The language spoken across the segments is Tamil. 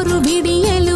ஒரு விடியல்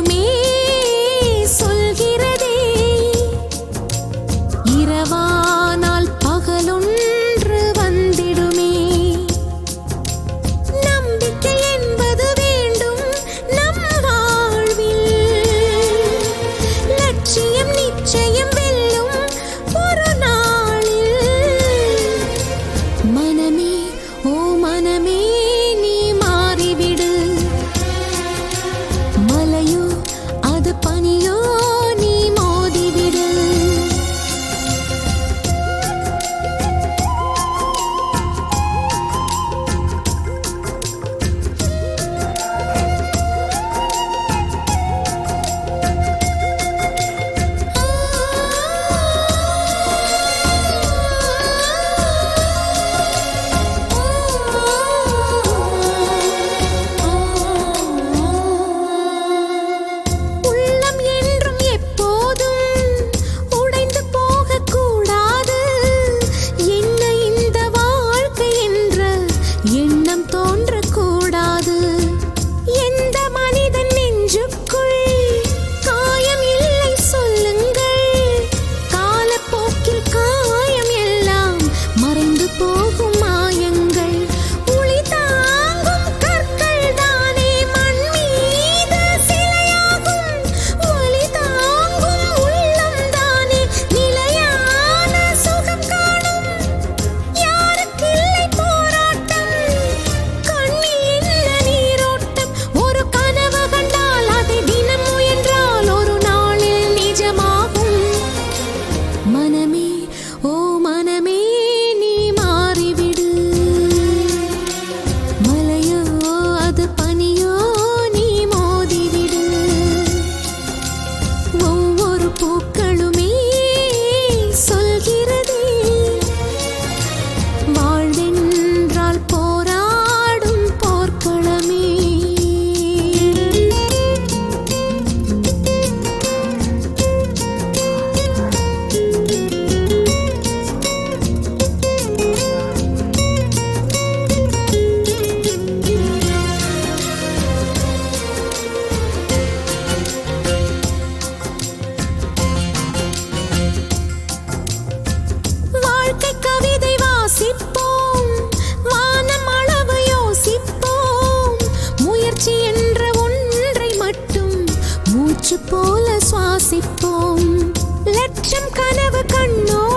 மூச்சு போல சுவாசிப்போம். லட்சம் கனவு கண்ணோ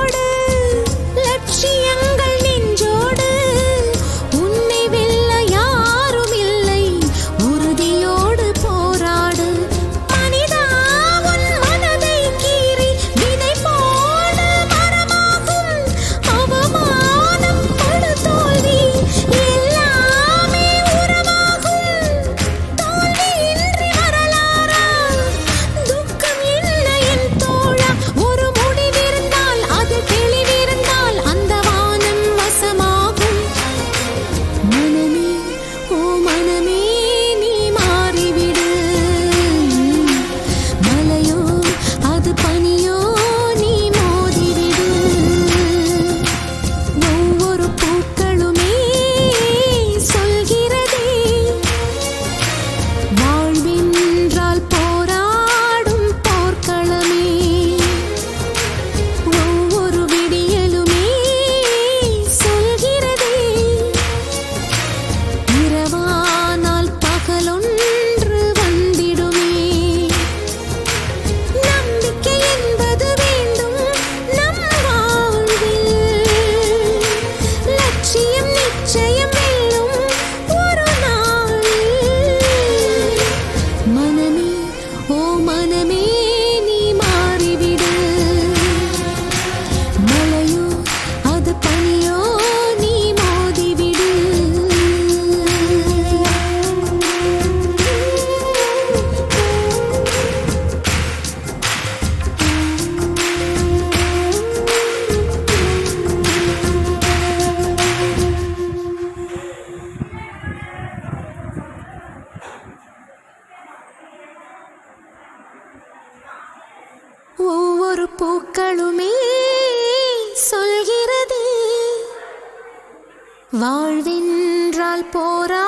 வாழ்வின்றால் போரா